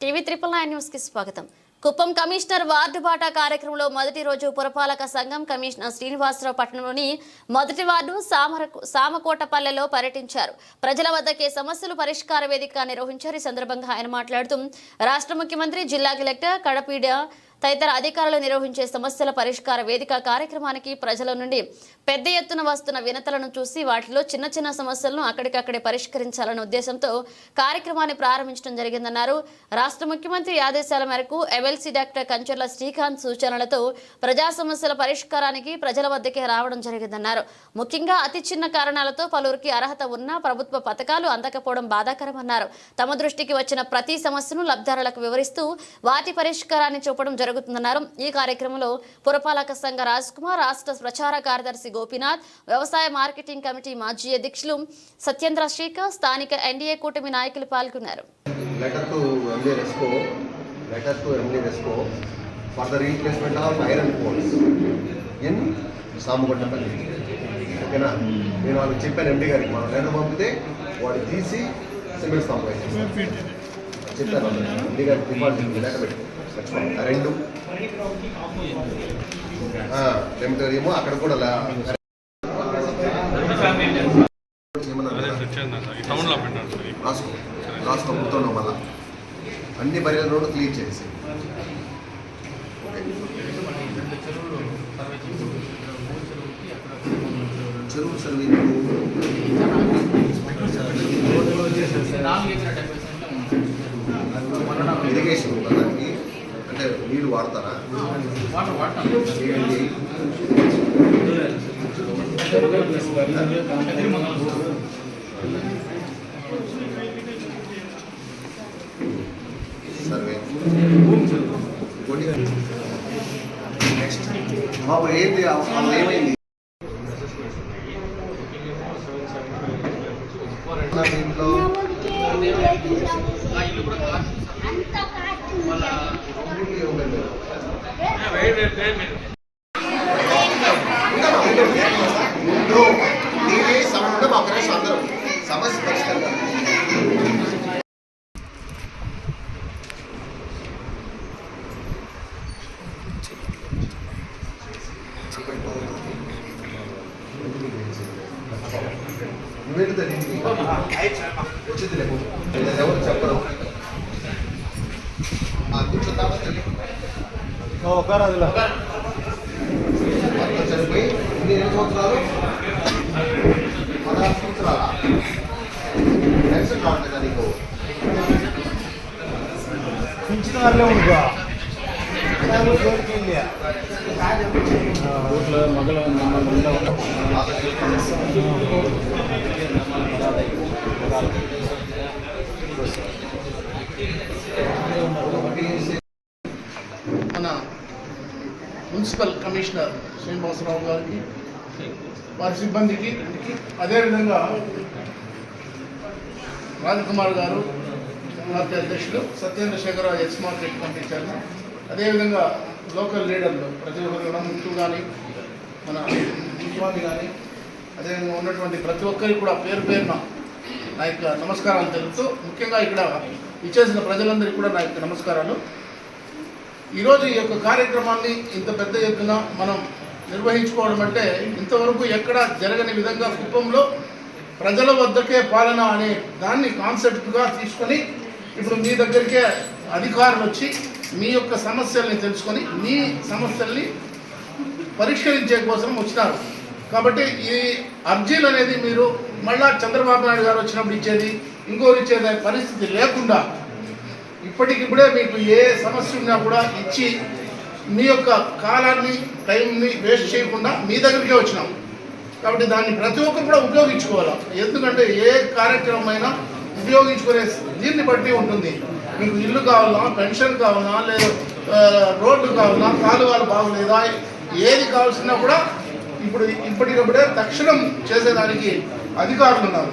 TV triple nine న్యూస్కి స్వాగతం. Kuppam commissioner ward Bata కార్యక్రమంలో మొదటి రోజు పురపాలక సంఘం కమిషనర్ శ్రీనివాసరావు పట్టణంలోని మొదటి వార్డు సామర సామకోటపల్లెలో పర్యటించారు. ప్రజల వద్దకే సమస్యలు పరిష్కార వేదిక నిర్వహించారు. ఈ సందర్భంగా ఆయన మాట్లాడుతూ రాష్ట్ర ముఖ్యమంత్రి జిల్లా కలెక్టర్ కడపీడ తదితర అధికారులు నిర్వహించే సమస్యల పరిష్కార వేదిక కార్యక్రమానికి ప్రజల నుండి పెద్ద ఎత్తున వస్తున్న వినతలను చూసి వాటిలో చిన్న చిన్న సమస్యలను అక్కడికక్కడే పరిష్కరించాలనే ఉద్దేశంతో కార్యక్రమాన్ని ప్రారంభించడం జరిగిందన్నారు. రాష్ట్ర ముఖ్యమంత్రి ఆదేశాల మేరకు ఎమ్మెల్సీ డాక్టర్ కంచర్ల శ్రీకాంత్ సూచనలతో ప్రజా సమస్యల పరిష్కారానికి ప్రజల వద్దకే రావడం జరిగిందన్నారు. ముఖ్యంగా అతి చిన్న కారణాలతో పలువురికి అర్హత ఉన్నా ప్రభుత్వ పథకాలు అందకపోవడం బాధాకరమన్నారు. తమ దృష్టికి వచ్చిన ప్రతి సమస్యను లబ్ధారులకు వివరిస్తూ వాటి పరిష్కారాన్ని చూపడం జరుగుతుందన్నారు. ఈ కార్యక్రమంలో పురపాలక సంఘ రాజ్ కుమార్ రాష్ట్ర ప్రచార కార్యదర్శి గోపీనాథ్ వ్యవసాయ మార్కెటింగ్ కమిటీ మాజీ అధ్యక్షులు సత్యేంద్ర శ్రీకర్ స్థానిక ఎన్డీఏ కూటమి నాయకులు పాల్గొన్నారు. for the replacement of iron poles in సాముగొండపల్లి. ఓకేనా? నేను వాళ్ళకి చెప్పాను ఎండి గారికి మనం లెటర్ పంపితే వాడు తీసి సిమెంట్ స్తంభం చెప్పాను ఎండి గారికి డిపార్ట్మెంట్ లెటర్ పెట్టి రెండు. ఏమో అక్కడ కూడా లా- రాసుకో. రాసుకో మళ్ళా. అన్ని బరియల రోడ్డు క్లీన్ చేసి. చెరువు సర్వీస్ అంటే నీళ్ళు వాడతారా ఏంటి? సర్వే ఇంకోటి నెక్స్ట్ బాబు ఏంటి అసలు ఏమైంది ముందు నీవే సమయం ఒక నిమిషం అందరం సమస్య పరిష్కారం వచ్చింది ఎవరు చెప్పరు ఆ కూర్చుందామా చనిపోయి ఇన్ని ఎన్ని సంవత్సరాలు పదహారు సంవత్సరాల పెన్షన్ రావట్లేదా నీకు పింఛన్లే ఉండుకో జోలికి ఊట్లో మగల మన మున్సిపల్ కమిషనర్ శ్రీనివాసరావు గారికి వారి సిబ్బందికి అదేవిధంగా రాజకుమార్ గారు మార్కెట్ అధ్యక్షులు Satyendra Sekhararao ex market committee chairman. అదేవిధంగా లోకల్ లీడర్లు ప్రతి ఒక్కరు కూడా ముత్తు కానీ మన ముఖ్యమంత్రి కానీ అదేవిధంగా ఉన్నటువంటి ప్రతి ఒక్కరికి కూడా పేరు పేరున నా యొక్క నమస్కారాలు తెలుపుతూ ముఖ్యంగా ఇక్కడ ఇచ్చేసిన ప్రజలందరికీ కూడా నా యొక్క నమస్కారాలు. ఈరోజు ఈ యొక్క కార్యక్రమాన్ని ఇంత పెద్ద ఎత్తున మనం నిర్వహించుకోవడం అంటే ఇంతవరకు ఎక్కడ జరగని విధంగా కుప్పంలో ప్రజల వద్దకే పాలన అనే దాన్ని కాన్సెప్ట్గా తీసుకొని ఇప్పుడు మీ దగ్గరికే అధికారులు వచ్చి మీ యొక్క సమస్యల్ని తెలుసుకొని మీ సమస్యల్ని పరిష్కరించే కోసం వచ్చినారు. కాబట్టి ఈ అర్జీలు అనేది మీరు మళ్ళా చంద్రబాబు నాయుడు గారు వచ్చినప్పుడు ఇచ్చేది ఇంకోరు ఇచ్చేది పరిస్థితి లేకుండా ఇప్పటికిప్పుడే మీకు ఏ సమస్య ఉన్నా కూడా ఇచ్చి మీ యొక్క కాలాన్ని టైంని వేస్ట్ చేయకుండా మీ దగ్గరికే వచ్చినాం. కాబట్టి దాన్ని ప్రతి ఒక్కరు కూడా ఉపయోగించుకోవాలి? ఎందుకంటే ఏ కార్యక్రమం అయినా ఉపయోగించుకునే దీన్ని బట్టి ఉంటుంది. మీకు ఇల్లు కావాలా పెన్షన్ కావాలా లేదా రోడ్లు కావాలా కాలువలు బాగులేదా ఏది కావాల్సినా కూడా ఇప్పుడు ఇప్పటికప్పుడే తక్షణం చేసేదానికి అధికారులు ఉన్నారు.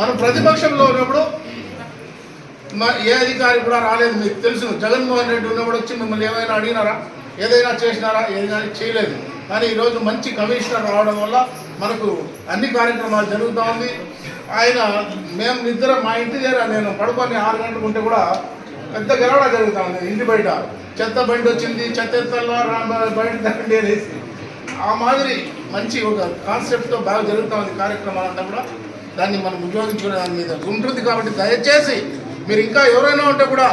మనం ప్రతిపక్షంలో ఉన్నప్పుడు ఏ అధికారి కూడా రాలేదు. మీకు తెలుసు జగన్మోహన్ రెడ్డి ఉన్నప్పుడు వచ్చి మిమ్మల్ని ఏమైనా అడిగినారా? ఏదైనా చేసినారా? ఏదైనా చేయలేదు. కానీ ఈరోజు మంచి కమిషనర్ రావడం వల్ల మనకు అన్ని కార్యక్రమాలు జరుగుతూ ఉంది. ఆయన మేము నిద్ర మా ఇంటి దగ్గర నేను పడుకొని ఆరు గంటలకు ఉంటే కూడా పెద్ద గెలవడం జరుగుతూ ఉంది ఇంటి బయట. చెత్త బండి వచ్చింది చెత్త ఎత్తల్లో బయట దండి అనేసి ఆ మాదిరి మంచి ఒక కాన్సెప్ట్తో బాగా జరుగుతూ ఉంది కార్యక్రమాలంతా కూడా. దాన్ని మనం ఉపయోగించుకునే దాని మీద ఉంటుంది కాబట్టి దయచేసి మీరు ఇంకా ఎవరైనా ఉంటే కూడా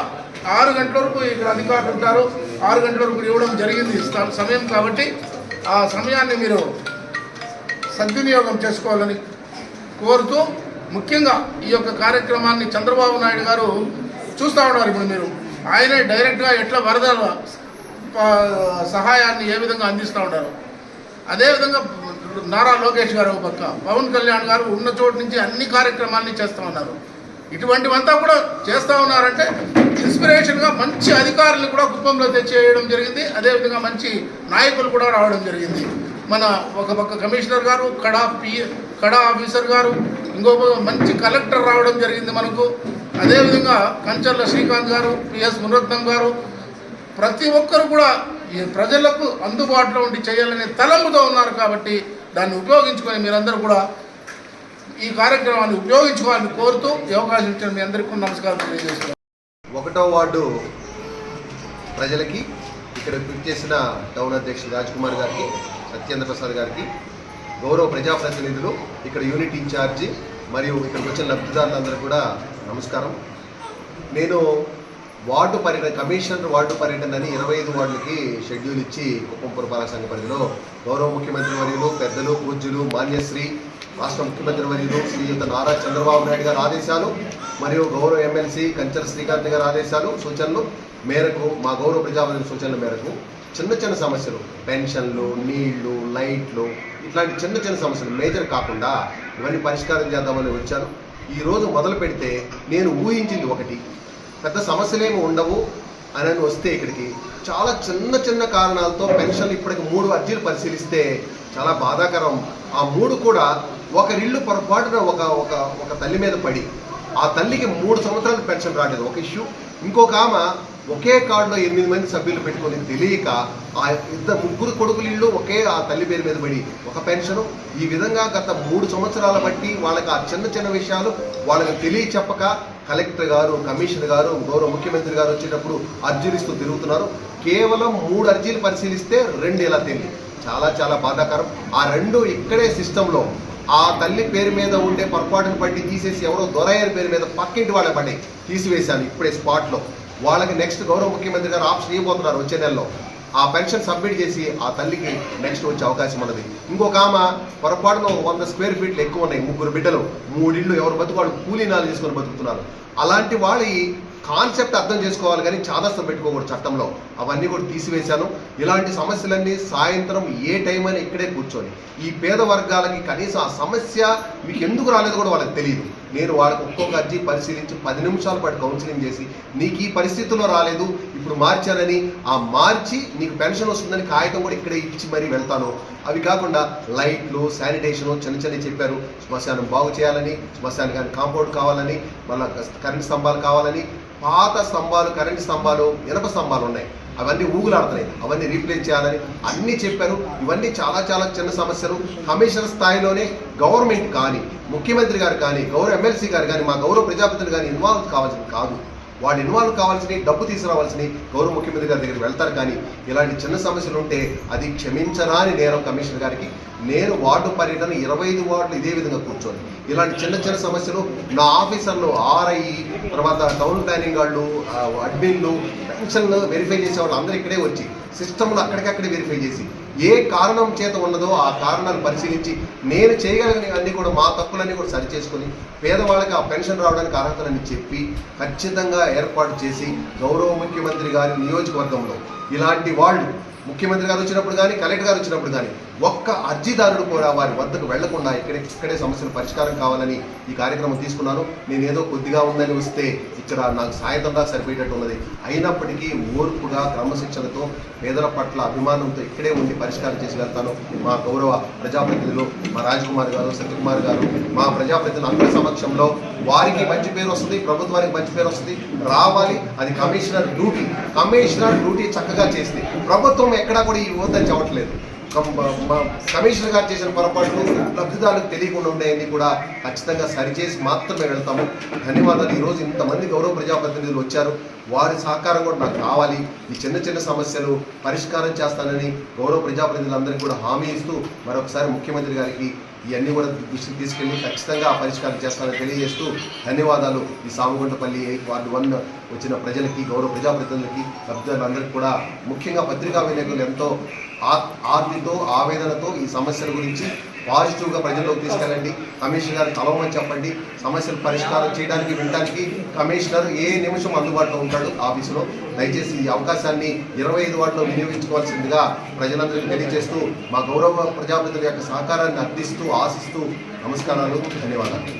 ఆరు గంటల వరకు ఇక్కడ అధికారులు ఉంటారు. ఆరు గంటల వరకు ఇవ్వడం జరిగింది. సమయం కాబట్టి ఆ సమయాన్ని మీరు సద్వినియోగం చేసుకోవాలని కోరుతూ ముఖ్యంగా ఈ యొక్క కార్యక్రమాన్ని చంద్రబాబు నాయుడు గారు చూస్తూ ఉన్నారు ఇప్పుడు మీరు. ఆయనే డైరెక్ట్గా ఎట్లా వరదల సహాయాన్ని ఏ విధంగా అందిస్తూ ఉన్నారు. అదేవిధంగా నారా లోకేష్ గారు ఒక పక్క పవన్ కళ్యాణ్ గారు ఉన్న చోటు నుంచి అన్ని కార్యక్రమాన్ని చేస్తూ ఉన్నారు. ఇటువంటివంతా కూడా చేస్తూ ఉన్నారంటే ఇన్స్పిరేషన్గా మంచి అధికారులు కూడా కుప్పంలో తెచ్చేయడం జరిగింది. అదేవిధంగా మంచి నాయకులు కూడా రావడం జరిగింది. మన ఒక పక్క కమిషనర్ గారు కడా పి కడా ఆఫీసర్ గారు ఇంకో మంచి కలెక్టర్ రావడం జరిగింది మనకు. అదేవిధంగా కంచర్ల శ్రీకాంత్ గారు పిఎస్ మునరత్నం గారు ప్రతి ఒక్కరు కూడా ఈ ప్రజలకు అందుబాటులో ఉండి చేయాలనే తలంపుతో ఉన్నారు కాబట్టి దాన్ని ఉపయోగించుకొని మీరందరూ కూడా ఈ కార్యక్రమాన్ని ఉపయోగించుకోవాలని కోరుతూ ఈ అవకాశం ఇచ్చిన మీ అందరికీ నమస్కారం తెలియజేస్తున్నాను. ఒకటో వార్డు ప్రజలకి ఇక్కడ పిక్ చేసిన టౌన్ అధ్యక్షుడు రాజ్ కుమార్ గారికి సత్యేంద్ర ప్రసాద్ గారికి గౌరవ ప్రజాప్రతినిధులు ఇక్కడ యూనిట్ ఇన్ఛార్జి మరియు ఇక్కడికి వచ్చిన లబ్ధిదారులందరూ కూడా నమస్కారం. నేను వార్డు పర్యటన కమిషనర్ వార్డు పర్యటన అని ఇరవై ఐదు వార్డులకి షెడ్యూల్ ఇచ్చి కుప్పం పురపాలక సంఘ పరిధిలో గౌరవ ముఖ్యమంత్రి వర్యులు పెద్దలు పూజ్యులు మాన్యశ్రీ రాష్ట్ర ముఖ్యమంత్రి వర్యులు శ్రీయుత నారా చంద్రబాబు నాయుడు గారి ఆదేశాలు మరియు గౌరవ ఎమ్మెల్సీ కంచర్ శ్రీకాంత్ గారి ఆదేశాలు సూచనలు మేరకు మా గౌరవ ప్రజాప్రతినిధి సూచనల మేరకు చిన్న చిన్న సమస్యలు పెన్షన్లు నీళ్ళు లైట్లు ఇట్లాంటి చిన్న చిన్న సమస్యలు మేజర్ కాకుండా ఇవన్నీ పరిష్కారం చేద్దామని వచ్చాను. ఈరోజు మొదలు పెడితే నేను ఊహించింది ఒకటి పెద్ద సమస్యలేమి ఉండవు అని అని వస్తే ఇక్కడికి చాలా చిన్న చిన్న కారణాలతో పెన్షన్ ఇప్పటికి మూడు అర్జీలు పరిశీలిస్తే చాలా బాధాకరం. ఆ మూడు కూడా ఒకరిల్లు పొరపాటున ఒక ఒక ఒక తల్లి మీద పడి ఆ తల్లికి మూడు సంవత్సరాలు పెన్షన్ రాలేదు. ఒక ఇష్యూ. ఇంకొక ఆమె ఒకే కార్డులో ఎనిమిది మంది సభ్యులు పెట్టుకొని తెలియక ఆ ఇద్దరు ముగ్గురు కొడుకులు ఇల్లు ఒకే ఆ తల్లి పేరు మీద పడి ఒక పెన్షను. ఈ విధంగా గత మూడు సంవత్సరాల బట్టి వాళ్ళకి ఆ చిన్న చిన్న విషయాలు వాళ్ళకి తెలియ చెప్పక కలెక్టర్ గారు కమిషనర్ గారు గౌరవ ముఖ్యమంత్రి గారు వచ్చేటప్పుడు అర్జీలు ఇస్తూ తిరుగుతున్నారు. కేవలం మూడు అర్జీలు పరిశీలిస్తే రెండు ఇలా తెలియదు చాలా చాలా బాధాకరం. ఆ రెండు ఇక్కడే సిస్టంలో ఆ తల్లి పేరు మీద ఉండే పొరపాటును బట్టి తీసేసి ఎవరో దొరయ్యని పేరు మీద పక్కింటి వాళ్ళ పడి తీసివేశాను ఇప్పుడే స్పాట్లో వాళ్ళకి నెక్స్ట్ గౌరవ ముఖ్యమంత్రి గారు ఆప్షన్ ఇవ్వబోతున్నారు వచ్చే నెలలో. ఆ పెన్షన్ సబ్మిట్ చేసి ఆ తల్లికి నెక్స్ట్ వచ్చే అవకాశం ఉన్నది. ఇంకొక ఆమె పొరపాటున వంద స్క్వేర్ ఫీట్లు ఎక్కువ ఉన్నాయి. ముగ్గురు బిడ్డలు. మూడిళ్ళు ఎవరు బతుకు వాళ్ళు కూలీనాలు చేసుకొని బతుకుతున్నారు. అలాంటి వాళ్ళ కాన్సెప్ట్ అర్థం చేసుకోవాలి కానీ చాదస్తం పెట్టుకోకూడదు చట్టంలో. అవన్నీ కూడా తీసివేశాను. ఇలాంటి సమస్యలన్నీ సాయంత్రం ఏ టైం అయినా ఇక్కడే కూర్చొని. ఈ పేద వర్గాలకి కనీసం ఆ సమస్య మీకు ఎందుకు రాలేదు కూడా వాళ్ళకి తెలియదు నేను వాళ్ళకి ఒక్కొక్క అర్జీ పరిశీలించి పది నిమిషాల పాటు కౌన్సిలింగ్ చేసి నీకు ఈ పరిస్థితుల్లో రాలేదు ఇప్పుడు మార్చానని ఆ మార్చి నీకు పెన్షన్ వస్తుందని కాగితం కూడా ఇక్కడే ఇచ్చి మరీ వెళ్తాను. అవి కాకుండా లైట్లు శానిటేషన్ చిన్న చిన్న చెప్పారు. శ్మశానం బాగు చేయాలని శ్మశానికి కాంపౌండ్ కావాలని మళ్ళీ కరెంట్ స్తంభాలు కావాలని పాత స్తంభాలు కరెంట్ స్తంభాలు ఇనప స్తంభాలు ఉన్నాయి. అవన్నీ ఊగులాడుతున్నాయి. అవన్నీ రీప్లేస్ చేయాలని అన్నీ చెప్పారు. ఇవన్నీ చాలా చాలా చిన్న సమస్యలు. కమిషనర్ స్థాయిలోనే గవర్నమెంట్ కానీ ముఖ్యమంత్రి గారు కానీ గౌరవ ఎమ్మెల్సీ గారు కానీ మా గౌరవ ప్రజాపతిని కానీ ఇన్వాల్వ్ కావాల్సింది కాదు. వాళ్ళు ఇన్వాల్వ్ కావాల్సిన డబ్బు తీసుకురావాల్సిన గౌరవ ముఖ్యమంత్రి గారి దగ్గరికి వెళ్తారు కానీ ఇలాంటి చిన్న సమస్యలు ఉంటే అది క్షమించరాని నేరం కమిషనర్ గారికి నేను వార్డు పర్యటన ఇరవై ఐదు వార్డులు ఇదే విధంగా కూర్చొని ఇలాంటి చిన్న చిన్న సమస్యలు నా ఆఫీసర్లు ఆర్ఐ తర్వాత టౌన్ ప్లానింగ్ వాళ్ళు అడ్మిన్లు పెన్షన్లు వెరిఫై చేసే వాళ్ళు అందరూ ఇక్కడే వచ్చి సిస్టమ్లు అక్కడికక్కడే వెరిఫై చేసి ఏ కారణం చేత ఉన్నదో ఆ కారణాలు పరిశీలించి నేను చేయగలిగిన అన్ని కూడా మా తప్పులన్నీ కూడా సరి చేసుకొని పేదవాళ్ళకి ఆ పెన్షన్ రావడానికి అర్హతలని చెప్పి ఖచ్చితంగా ఏర్పాటు చేసి గౌరవ ముఖ్యమంత్రి గారి నియోజకవర్గంలో ఇలాంటి వాళ్ళు ముఖ్యమంత్రి గారు వచ్చినప్పుడు కానీ కలెక్టర్ గారు వచ్చినప్పుడు కానీ ఒక్క అర్జీదారుడు కూడా వారి వద్దకు వెళ్ళకుండా ఇక్కడే ఇక్కడే సమస్యలు పరిష్కారం కావాలని ఈ కార్యక్రమం తీసుకున్నాను. నేను ఏదో కొద్దిగా ఉందని వస్తే ఇక్కడ నాకు సాయంత్రం సరిపోయేటట్టు ఉన్నది. అయినప్పటికీ ఓర్పుగా క్రమశిక్షణతో పేదల పట్ల అభిమానంతో ఇక్కడే ఉండి పరిష్కారం చేసి వెళ్తాను. మా గౌరవ ప్రజాప్రతినిధులు మా రాజ్కుమార్ గారు సత్యకుమార్ గారు మా ప్రజాప్రతినిధులు అందరి సమక్షంలో వారికి మంచి పేరు వస్తుంది ప్రభుత్వానికి మంచి పేరు వస్తుంది. రావాలి. అది కమిషనర్ డ్యూటీ. కమిషనర్ డ్యూటీ చక్కగా చేసింది. ప్రభుత్వం ఎక్కడా కూడా ఈ ఓదని చెప్పట్లేదు కమిషనర్ గారు చేసిన పొరపాట్లు లబ్ధిదారులకు తెలియకుండా ఉండేవన్నీ కూడా ఖచ్చితంగా సరిచేసి మాత్రమే వెళ్తాము. ధన్యవాదాలు. ఈరోజు ఇంతమంది గౌరవ ప్రజాప్రతినిధులు వచ్చారు. వారి సహకారం కూడా నాకు కావాలి. ఈ చిన్న చిన్న సమస్యలు పరిష్కారం చేస్తానని గౌరవ ప్రజాప్రతినిధులందరికీ కూడా హామీ ఇస్తూ మరొకసారి ముఖ్యమంత్రి గారికి ఇవన్నీ కూడా దృష్టికి తీసుకెళ్ళి ఖచ్చితంగా పరిష్కారం చేస్తానని తెలియజేస్తూ ధన్యవాదాలు. ఈ సామగుంటపల్లి వార్డు వన్ వచ్చిన ప్రజలకి గౌరవ ప్రజాప్రతినిధులకి లబ్ధిదారులందరికీ కూడా ముఖ్యంగా పత్రికా విలేకరులు ఎంతో ఆ- ఆర్తితో ఆవేదనతో ఈ సమస్యల గురించి పాజిటివ్గా ప్రజల్లోకి తీసుకెళ్ళండి. కమిషనర్ గారికి కలవమని చెప్పండి. సమస్యలు పరిష్కారం చేయడానికి వినడానికి కమిషనర్ ఏ నిమిషం అందుబాటులో ఉంటాడు ఆఫీసులో? దయచేసి ఈ అవకాశాన్ని ఇరవై ఐదు వాటిలో వినియోగించుకోవాల్సిందిగా ప్రజలందరికీ తెలియజేస్తూ మా గౌరవ ప్రజాప్రతినిధుల యొక్క సహకారాన్ని అర్థిస్తూ ఆశిస్తూ నమస్కారాలు ధన్యవాదాలు.